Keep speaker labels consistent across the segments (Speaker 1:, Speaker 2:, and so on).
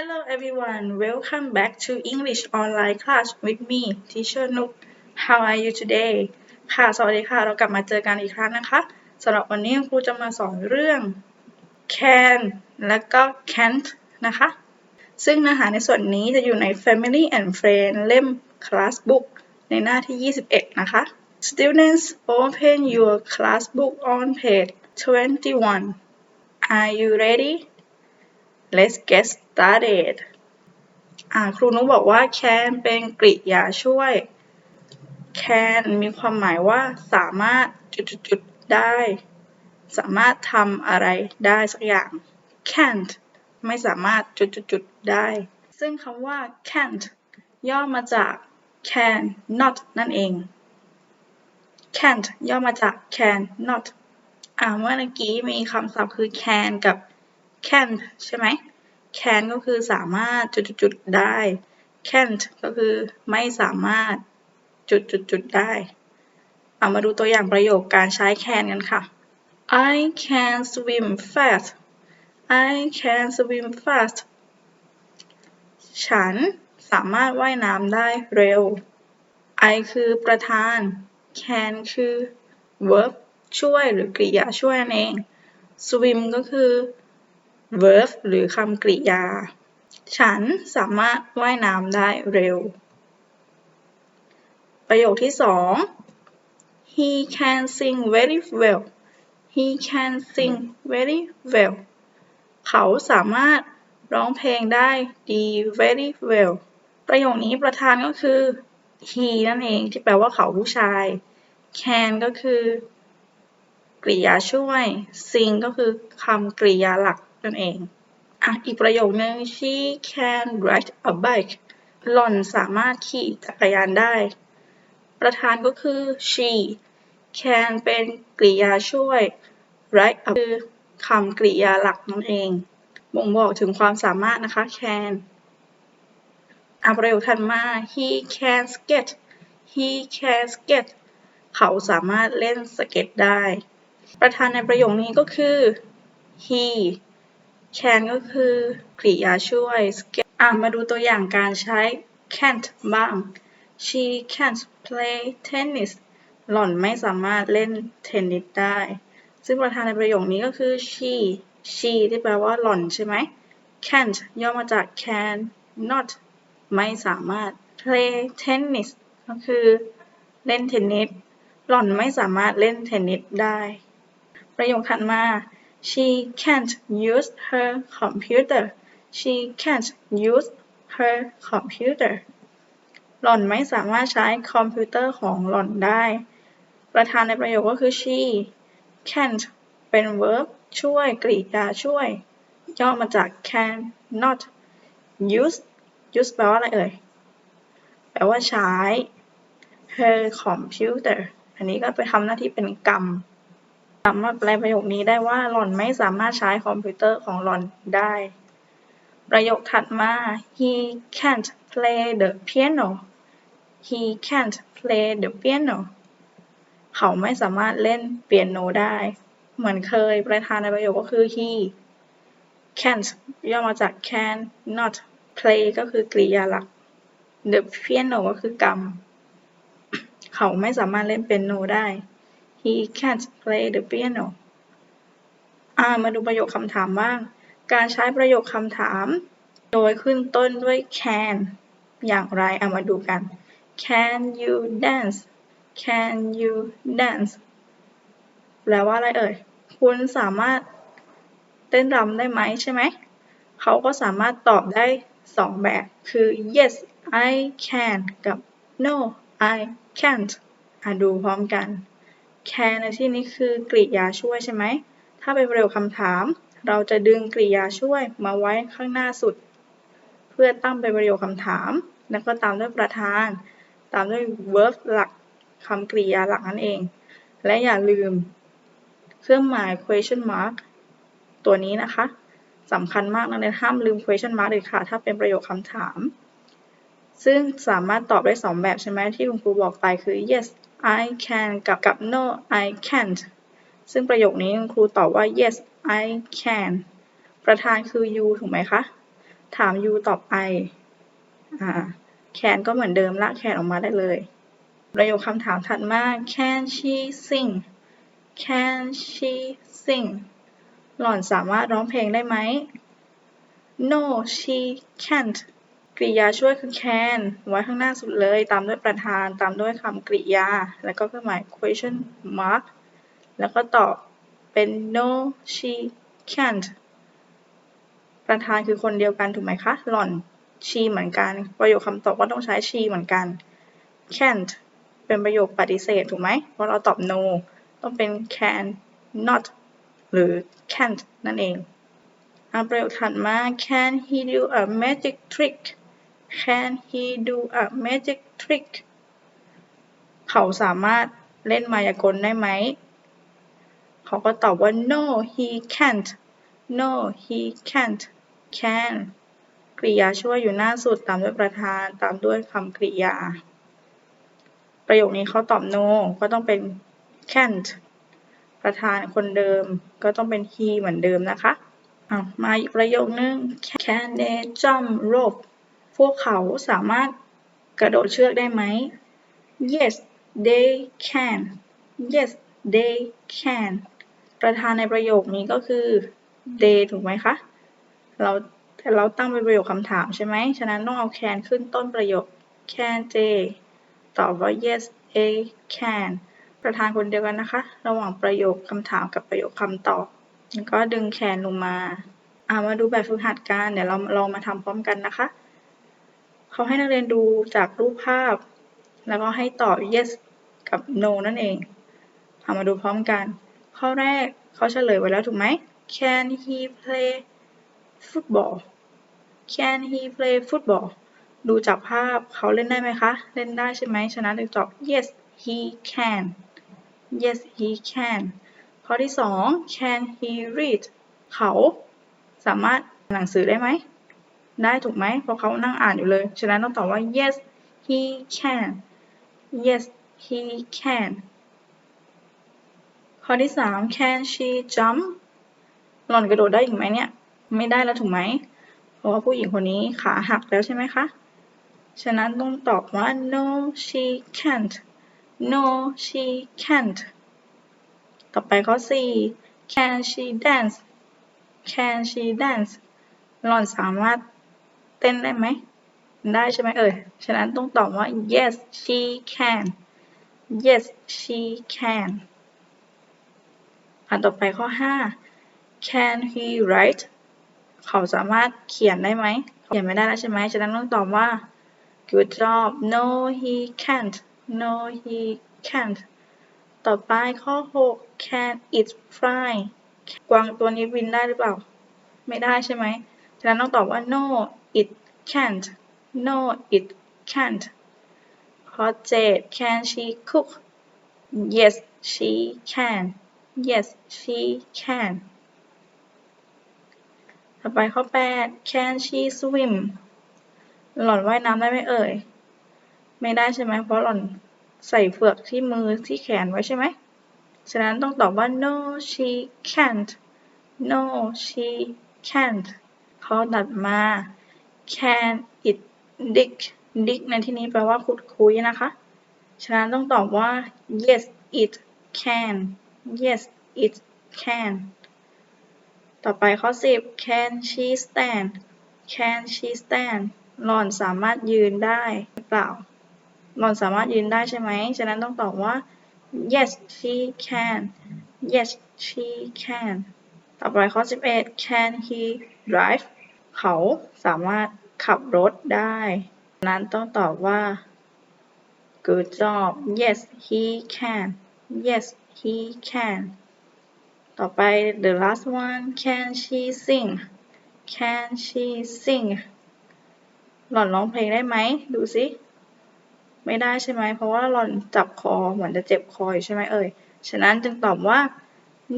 Speaker 1: Hello everyone, welcome back to English online class with me, Teacher Nook. How are you today? ค่ะ สวัสดีค่ะ เรากลับมาเจอกันอีกครั้งนะคะสำหรับวันนี้ครูจะมาสอนเรื่อง can และก็ can't นะคะ ซึ่งเนื้อหาในส่วนนี้จะอยู่ใน Family and Friends เล่ม Class Book ในหน้าที่ 21 นะคะ Students open your class book on page 21 Are you ready? Let's get started อ่าครูนุ๊กบอกว่า can เป็นกริยาช่วย can มีความหมายว่าสามารถจุดๆได้ สามารถทำอะไรได้สักอย่าง can't ไม่สามารถจุดๆๆได้ ซึ่งคำว่า can't ย่อมาจาก can not นั่นเอง can't ย่อมาจาก can not อ่าเมื่อกี้มีคำศัพท์คือ can กับ can't ใช่ไหม can ก็คือสามารถจุดๆๆได้ can't ก็คือไม่สามารถจุดๆๆได้เอามาดูตัวอย่างประโยคการใช้ can กันค่ะ I can swim fast I can swim fast ฉันสามารถว่ายน้ำได้เร็ว I คือประธาน can คือ verb ช่วยหรือกริยาช่วยนั่นเอง swim ก็คือ verb หรือคำกริยา ฉันสามารถว่ายน้ำได้เร็ว ประโยคที่สอง he can sing very well he can sing very well เขาสามารถร้องเพลงได้ดี very well ประโยคนี้ประธานก็คือ he นั่นเองที่แปลว่าเขาผู้ชาย can ก็คือกริยาช่วย sing ก็คือคำกริยาหลัก นั่นเองอะอีกประโยคนึง she can ride a bike หล่อนสามารถขี่จักรยานได้ ประธานก็คือ she can เป็นกริยาช่วย ride a คือคำกริยาหลักนั่นเอง บ่งบอกถึงความสามารถนะคะ can อะประโยคถัดมา he can skate he can skate เขาสามารถเล่นสเก็ตได้ ประธานในประโยคนี้ก็คือ he can ก็คือกริยาช่วย อะมาดูตัวอย่างการใช้ can't บ้าง she can't play tennis หล่อนไม่สามารถเล่นเทนนิสได้ ซึ่งประธานในประโยคนี้ก็คือ she she ที่แปลว่าหล่อนใช่ไหม can't ย่อมาจาก can not ไม่สามารถ play tennis ก็คือเล่นเทนนิส หล่อนไม่สามารถเล่นเทนนิสได้ ประโยคถัดมา she can't use her computer she can't use her computer หล่อนไม่สามารถใช้คอมพิวเตอร์ของหล่อนได้ ประธานในประโยคก็คือ she can't เป็น verb ช่วย กริยาช่วย ย่อมาจาก can not use use แปลว่าอะไรเอ่ย แปลว่าใช้ her computer อันนี้ก็ไปทำหน้าที่เป็นกรรม สามารถแปลประโยคนี้ได้ว่าหล่อนไม่สามารถใช้คอมพิวเตอร์ของหล่อนได้ ประโยคถัดมา he can't play the piano he can't play the piano เขาไม่สามารถเล่นเปียโนได้ เหมือนเคยประธานในประโยคก็คือ he can't ย่อมาจาก can not play ก็คือกริยาหลัก the piano ก็คือกรรม เขาไม่สามารถเล่นเปียโนได้ he can't play the piano อ่ามาดูประโยคคำถามบ้าง การใช้ประโยคคำถาม โดยขึ้นต้นด้วย can อย่างไรเอามาดูกัน can you dance can you dance แปลว่าอะไรเอ่ย คุณสามารถเต้นรำได้ไหมใช่ไหม เขาก็สามารถตอบได้สองแบบคือ yes I can กับ no I can't อะดูพร้อมกัน can ในที่นี้คือกริยาช่วยใช่ไหม ถ้าเป็นประโยคคำถาม เราจะดึงกริยาช่วยมาไว้ข้างหน้าสุด เพื่อตั้งเป็นประโยคคำถาม แล้วก็ตามด้วยประธาน ตามด้วย verb หลักคำกริยาหลักนั่นเอง และอย่าลืม เครื่องหมาย question mark ตัวนี้นะคะสำคัญมากนะเนห้ามลืม question mark เลยค่ะ ถ้าเป็นประโยคคำถาม ซึ่งสามารถตอบได้สองแบบใช่ไหมที่คุณครูบอกไปคือ yes I can กับกับ no I can't ซึ่งประโยคนี้ครูตอบว่า yes I can ประธานคือ you ถูกไหมคะ ถาม you ตอไปอ่า can ก็เหมือนเดิมละ can ออกมาได้เลย ประโยคคำถามถัดมา can she sing can she sing หล่อนสามารถร้องเพลงได้ไหม no she can't กริยาช่วยคือ can ไว้ข้างหน้าสุดเลย ตามด้วยประธาน ตามด้วยคำกริยา แล้วก็เครื่องหมาย question mark แล้วก็ตอบเป็น no she can't ประธานคือคนเดียวกันถูกไหมคะ หล่อน she เหมือนกัน ประโยคคำตอบก็ต้องใช้ she เหมือนกัน can't เป็นประโยคปฏิเสธถูกไหม เพราะเราตอบ no ต้องเป็น can not หรือ can't นั่นเองอประโยคถัดมา can he do a magic trick can he do a magic trick เขาสามารถเล่นมายากลได้ไหม เขาก็ตอบว่า no he can't no he can't can กริยาช่วยอยู่หน้าสุดตามด้วยประธานตามด้วยคำกริยา ประโยคนี้เขาตอบ no ก็ต้องเป็น can't ประธานคนเดิมก็ต้องเป็น he เหมือนเดิมนะคะ มาอีกประโยคนึง can they jump rope พวกเขาสามารถกระโดดเชือกได้ไหม yes they can yes they can ประธานในประโยคนี้ก็คือ they ถูกไหมคะ เราแต่เราตั้งเป็นประโยคคำถามใช่ไหม ฉะนั้นต้องเอา can ขึ้นต้นประโยค can they ตอบว่า yes they can ประธานคนเดียวกันนะคะ ระหว่างประโยคคำถามกับประโยคคำตอบ แล้วก็ดึง can ลงมาอามาดูแบบฝึกหัดกัน เดี๋ยวเราลองมาทำพร้อมกันนะคะ เขาให้นักเรียนดูจากรูปภาพ แล้วก็ให้ตอบ yes กับ no นั่นเองเอามาดูพร้อมกัน ข้อแรกเขาเฉลยไว้แล้วถูกไหม Can he play football Can he play football ดูจากภาพเขาเล่นได้ไหมคะ เล่นได้ใช่ไหมฉะนั้นจึงตอบ yes he can yes he can ข้อที่สอง can he read เขาสามารถอ่านหนังสือได้ไหม ได้ถูกไหมเพราะเขานั่งอ่านอยู่เลย ฉะนั้นต้องตอบว่า yes he can yes he can ข้อที่สาม can she jump หล่อนกระโดดได้อีกไหมเนี่ย ไม่ได้แล้วถูกไหม เพราะว่าผู้หญิงคนนี้ขาหักแล้วใช่ไหมคะ ฉะนั้นต้องตอบว่า no she can't no she can't ต่อไปข้อสี่ can she dance can she dance หล่อนสามารถ ต้นได้ไหม ได้ใช่ไหมเอ่ย ฉะนั้นต้องตอบว่า yes she can yes she can อันต่อไปข้อ 5 can he write เขาสามารถเขียนได้ไหม เขียนไม่ได้แล้วใช่ไหม ฉะนั้นต้องตอบว่า good job no he can't no he can't ต่อไปข้อ 6 can it fly กวางตัวนี้บินได้หรือเปล่า ไม่ได้ใช่ไหม ฉะนั้นต้องตอบว่า no it can't no it can't ข้อ7 can she cook yes she can yes she can ต่อไปข้อ 8 can she swim หล่อนว่ายน้ำได้ไหมเอ่ย ไม่ได้ใช่ไหมเพราะหล่อนใส่เฟือกที่มือที่แขนไว้ใช่ไหม ฉะนั้นต้องตอบว่า no she can't no she can't ข้อตัดมา can it dig dig ในที่นี้แปลว่าขุดคุยนะคะ ฉะนั้นต้องตอบว่า yes it can yes it can ต่อไปข้อ 10 can she stand can she stand หล่อนสามารถยืนได้หรือเปล่า หล่อนสามารถยืนได้ใช่ไหม ฉะนั้นต้องตอบว่า yes she can yes she can ต่อไปข้อ 11 can he drive เขาสามารถขับรถได้ฉะนั้นต้องตอบว่า good job yes he can yes he can ต่อไป the last one can she sing can she sing หล่อนร้องเพลงได้ไหม ดูสิ ไม่ได้ใช่ไหม เพราะว่าหล่อนจับคอ เหมือนจะเจ็บคออยู่ใช่ไหมเอ่ย ฉะนั้นจึงตอบว่า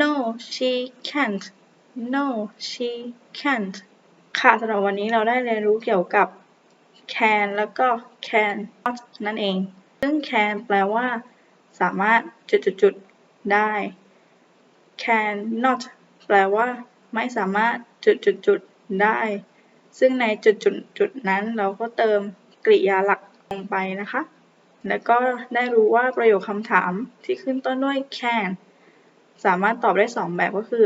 Speaker 1: no she can't no she can't ค่ะสำหรับวันนี้เราได้เรียนรู้เกี่ยวกับ can แล้วก็ can not นั่นเอง ซึ่ง can แปลว่า สามารถจุดๆๆได้ can not แปลว่า ไม่สามารถจุดๆๆได้ ซึ่งในจุดจุดจุดนั้นเราก็เติมกริยาหลักลงไปนะคะ แล้วก็ได้รู้ว่าประโยคคำถามที่ขึ้นต้นด้วย can สามารถตอบได้สองแบบก็คือ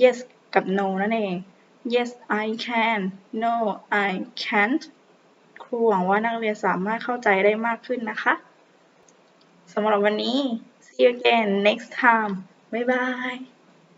Speaker 1: yes กับ no นั่นเอง yes I can no I can't ครูหวังว่านักเรียนสามารถเข้าใจได้มากขึ้นนะคะสำหรับวันนี้ see you again next time บ๊ายบาย